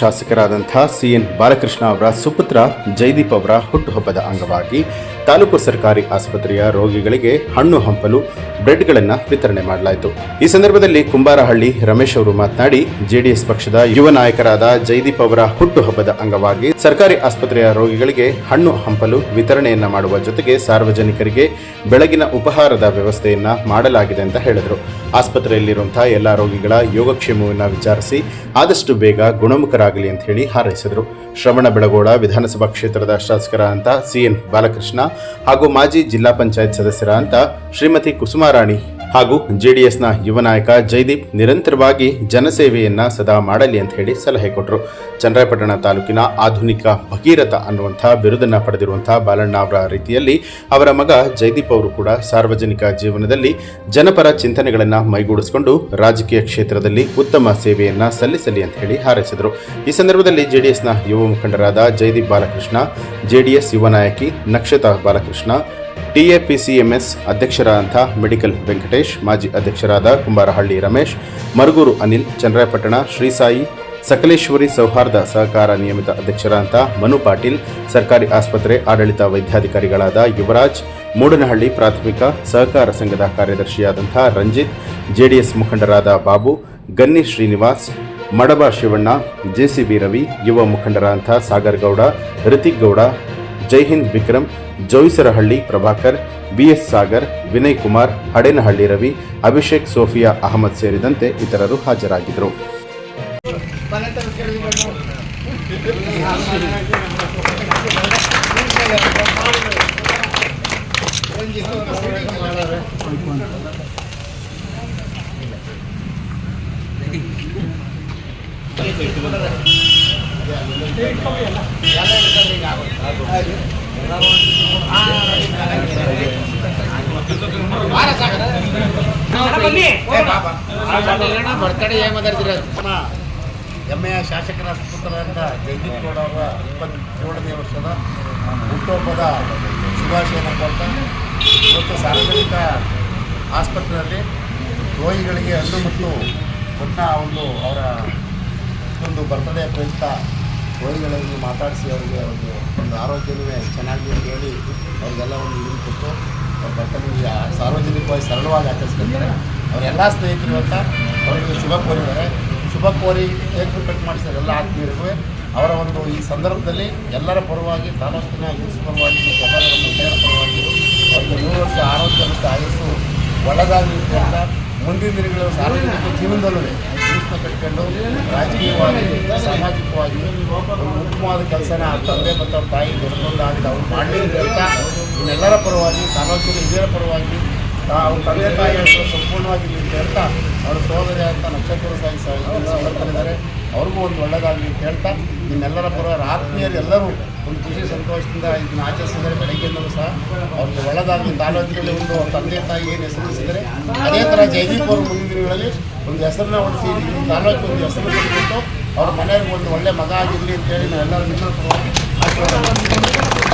ಶಾಸಕರಾದಂಥ C N Balakrishna ಅವರ ಸುಪುತ್ರ ಜೈದೀಪ್ ಅವರ ಹುಟ್ಟುಹಬ್ಬದ ಅಂಗವಾಗಿ ತಾಲೂಕು ಸರ್ಕಾರಿ ಆಸ್ಪತ್ರೆಯ ರೋಗಿಗಳಿಗೆ ಹಣ್ಣು ಹಂಪಲು, ಬ್ರೆಡ್ಗಳನ್ನು ವಿತರಣೆ ಮಾಡಲಾಯಿತು. ಈ ಸಂದರ್ಭದಲ್ಲಿ ಕುಂಬಾರಹಳ್ಳಿ ರಮೇಶ್ ಅವರು ಮಾತನಾಡಿ, ಜೆಡಿಎಸ್ ಪಕ್ಷದ ಯುವ ನಾಯಕರಾದ ಜೈದೀಪ್ ಅವರ ಹುಟ್ಟುಹಬ್ಬದ ಅಂಗವಾಗಿ ಸರ್ಕಾರಿ ಆಸ್ಪತ್ರೆಯ ರೋಗಿಗಳಿಗೆ ಹಣ್ಣು ಹಂಪಲು ವಿತರಣೆಯನ್ನ ಮಾಡುವ ಜೊತೆಗೆ ಸಾರ್ವಜನಿಕರಿಗೆ ಬೆಳಗಿನ ಉಪಹಾರದ ವ್ಯವಸ್ಥೆಯನ್ನ ಮಾಡಲಾಗಿದೆ ಅಂತ ಹೇಳಿದರು. ಆಸ್ಪತ್ರೆಯಲ್ಲಿರುವಂತಹ ಎಲ್ಲ ರೋಗಿಗಳ ಯೋಗಕ್ಷೇಮವನ್ನು ವಿಚಾರಿಸಿ ಆದಷ್ಟು ಬೇಗ ಗುಣಮುಖರಾಗಲಿ ಅಂತ ಹೇಳಿ ಹಾರೈಸಿದರು. ಶ್ರವಣ ಬೆಳಗೋಳ ವಿಧಾನಸಭಾ ಕ್ಷೇತ್ರದ ಶಾಸಕರ ಸಿ ಎನ್ ಬಾಲಕೃಷ್ಣ ಹಾಗೂ ಮಾಜಿ ಜಿಲ್ಲಾ ಪಂಚಾಯತ್ ಸದಸ್ಯರ ಅಂತ ಶ್ರೀಮತಿ ಕುಸುಮಾರಾಣಿ ಹಾಗೂ ಜೆಡಿಎಸ್ನ ಯುವ ನಾಯಕ ಜೈದೀಪ್ ನಿರಂತರವಾಗಿ ಜನಸೇವೆಯನ್ನ ಸದಾ ಮಾಡಲಿ ಅಂತ ಹೇಳಿ ಸಲಹೆ ಕೊಟ್ಟರು ಚನ್ನರಾಯಪಟ್ಟಣ ತಾಲೂಕಿನ ಆಧುನಿಕ ಭಗೀರಥ ಅನ್ನುವಂಥ ಬಿರುದನ್ನ ಪಡೆದಿರುವಂತಹ ಬಾಲಣ್ಣ ಅವರ ರೀತಿಯಲ್ಲಿ ಅವರ ಮಗ ಜೈದೀಪ್ ಅವರು ಕೂಡ ಸಾರ್ವಜನಿಕ ಜೀವನದಲ್ಲಿ ಜನಪರ ಚಿಂತನೆಗಳನ್ನು ಮೈಗೂಡಿಸಿಕೊಂಡು ರಾಜಕೀಯ ಕ್ಷೇತ್ರದಲ್ಲಿ ಉತ್ತಮ ಸೇವೆಯನ್ನ ಸಲ್ಲಿಸಲಿ ಅಂತ ಹೇಳಿ ಹಾರೈಸಿದರು. ಈ ಸಂದರ್ಭದಲ್ಲಿ ಜೆಡಿಎಸ್ನ ಯುವ ಮುಖಂಡರಾದ ಜೈದೀಪ್ ಬಾಲಕೃಷ್ಣ, ಜೆಡಿಎಸ್ ಯುವ ನಾಯಕಿ ನಕ್ಷತಾ ಬಾಲಕೃಷ್ಣ ಟಿಎಪಿಸಿಎಂಎಸ್ ಅಧ್ಯಕ್ಷರಾದಂಥ ಮೆಡಿಕಲ್ ವೆಂಕಟೇಶ್, ಮಾಜಿ ಅಧ್ಯಕ್ಷರಾದ ಕುಂಬಾರಹಳ್ಳಿ ರಮೇಶ್, ಮರುಗೂರು ಅನಿಲ್ ಚಂದ್ರಾಯಪಟ್ಟಣ ಶ್ರೀಸಾಯಿ ಸಕಲೇಶ್ವರಿ ಸೌಹಾರ್ದ ಸಹಕಾರ ನಿಯಮಿತ ಅಧ್ಯಕ್ಷರಾದಂಥ ಮನು ಪಾಟೀಲ್, ಸರ್ಕಾರಿ ಆಸ್ಪತ್ರೆ ಆಡಳಿತ ವೈದ್ಯಾಧಿಕಾರಿಗಳಾದ ಯುವರಾಜ್, ಮೂಡನಹಳ್ಳಿ ಪ್ರಾಥಮಿಕ ಸಹಕಾರ ಸಂಘದ ಕಾರ್ಯದರ್ಶಿಯಾದಂಥ ರಂಜಿತ್, ಜೆಡಿಎಸ್ ಮುಖಂಡರಾದ ಬಾಬು, ಗನ್ನಿ ಶ್ರೀನಿವಾಸ್, ಮಡಬ ಶಿವಣ್ಣ ಜೆಸಿಬಿ ರವಿ, ಯುವ ಮುಖಂಡರಾದಂಥ ಸಾಗರ್ ಗೌಡ ರಿತಿಕ್ ಗೌಡ ಜೈಹಿಂದ್ ವಿಕ್ರಮ್, ಜೋಯಿಸರಹಳ್ಳಿ ಪ್ರಭಾಕರ್, ಬಿಎಸ್ ಸಾಗರ್, ವಿನಯ್ ಕುಮಾರ್, ಹಡೇನಹಳ್ಳಿ ರವಿ, ಅಭಿಷೇಕ್ ಸೋಫಿಯಾ ಅಹಮದ್ ಸೇರಿದಂತೆ ಇತರರು ಹಾಜರಾಗಿದ್ದರು ಬರ್ತಡೇ ಏನ್ ಮಾತಾಡ್ತೀರ ನಮ್ಮ ಹೆಮ್ಮೆಯ ಶಾಸಕರ ಸುಪುತ್ರರಾದ ಜಗದೀಪ್ ಗೌಡ ಅವರ ಇಪ್ಪತ್ತೇಳನೇ ವರ್ಷದ ಹುಟ್ಟುಹಬ್ಬದ ಶುಭಾಶಯನ ಕೊಡ್ತಾ ಇವತ್ತು ಸಾರ್ವಜನಿಕ ಆಸ್ಪತ್ರೆಯಲ್ಲಿ ರೋಗಿಗಳಿಗೆ ಹಣ್ಣು ಮತ್ತು ಪುಟ್ಟ ಒಂದು ಅವರ ಒಂದು ಬರ್ತಡೇ ಪ್ರಯುಕ್ತ ರೋಗಿಗಳನ್ನು ಮಾತಾಡಿಸಿ ಅವರಿಗೆ ಒಂದು ಒಂದು ಆರೋಗ್ಯವೂ ಚೆನ್ನಾಗಿ ಹೇಳಿ ಅವ್ರಿಗೆಲ್ಲ ಒಂದು ಇದನ್ನು ಕೊಟ್ಟು ಅವ್ರ ಸಾರ್ವಜನಿಕವಾಗಿ ಸರಳವಾಗಿ ಆಚರಿಸ್ಕೊಂಡಿದ್ದಾರೆ ಅವರೆಲ್ಲ ಸ್ನೇಹಿತರು ಅಂತ ಅವರಿಗೆ ಶುಭ ಕೋರಿದ್ದಾರೆ. ಶುಭ ಕೋರಿ ಕೇಕ್ ಕಟ್ ಮಾಡಿಸಿದ ಎಲ್ಲ ಅವರ ಒಂದು ಈ ಸಂದರ್ಭದಲ್ಲಿ ಎಲ್ಲರ ಪರವಾಗಿ ತಾಲೂಕಿನ ಯೂಸ್ ಪರವಾಗಿ ಮತ್ತು ಎಲ್ಲರ ಪರವಾಗಿ ಅವರಿಗೆ ನೂರು ವರ್ಷ ಆರೋಗ್ಯ ಮತ್ತು ಆಯಸ್ಸು ಒಳ್ಳೆದಾಗಿರುತ್ತೆ ಅಂತ ಮುಂದಿನ ದಿನಗಳ ಸಾರ್ವಜನಿಕ ಜೀವನದಲ್ಲೂ ಕೃಷ್ಣ ಕಟ್ಕೊಂಡು ರಾಜಕೀಯವಾಗಿ, ಸಾಮಾಜಿಕವಾಗಿ ಉತ್ತಮವಾದ ಕೆಲಸನ ಆ ತಂದೆ ಮತ್ತು ಅವ್ರ ತಾಯಿ ದೊಡ್ಡದಾಗಿದೆ ಅವ್ರು ಮಾಡಲಿ ಅಂತ ಹೇಳ್ತಾ ಇನ್ನೆಲ್ಲರ ಪರವಾಗಿ ತಾಲೂಕಿನ ಹಿರಿಯರ ಪರವಾಗಿ ಅವ್ರ ತಂದೆ ತಾಯಿ ಸಂಪೂರ್ಣವಾಗಿ ಹೇಳ್ತಾ ಅವರ ಸಹೋದರಿ ಅಂತ ನಕ್ಷತ್ರ ಸಾಯಿ ಸಮರ್ಥನಿದ್ದಾರೆ ಅವ್ರಿಗೂ ಒಂದು ಒಳ್ಳೆಯದಾಗಲಿ ಹೇಳ್ತಾ ನಿಮ್ಮೆಲ್ಲರ ಪರವಾಗಿ ಆತ್ಮೀಯರೆಲ್ಲರೂ ಒಂದು ಖುಷಿ, ಸಂತೋಷದಿಂದ ಇದನ್ನು ಆಚರಿಸಿದರೆ ಬೆಳಗ್ಗೆಯಿಂದಲೂ ಸಹ ಅವ್ರಿಗೆ ಒಳ್ಳೆಯದಾಗಲಿ ತಾಲೂಕಿನಲ್ಲಿ ಒಂದು ಅವ್ರ ತಂದೆ ತಾಯಿ ಏನು ಹೆಸರಿಸಿದರೆ ಅದೇ ಥರ ಅವರು ಮುಂದಿನ ದಿನಗಳಲ್ಲಿ ಒಂದು ಹೆಸರನ್ನ ಉಳಿಸಿ ತಾಲೂಕು ಒಂದು ಹೆಸರು ಕೊಟ್ಟು ಅವ್ರ ಮನೆಯವ್ರಿಗೆ ಒಂದು ಒಳ್ಳೆ ಮಗ ಆಗಿರಲಿ ಅಂತೇಳಿ ನಾವೆಲ್ಲರೂ ನಿಮ್ಮ ಪರವಾಗಿ ಆಶೀರ್ವಾದ.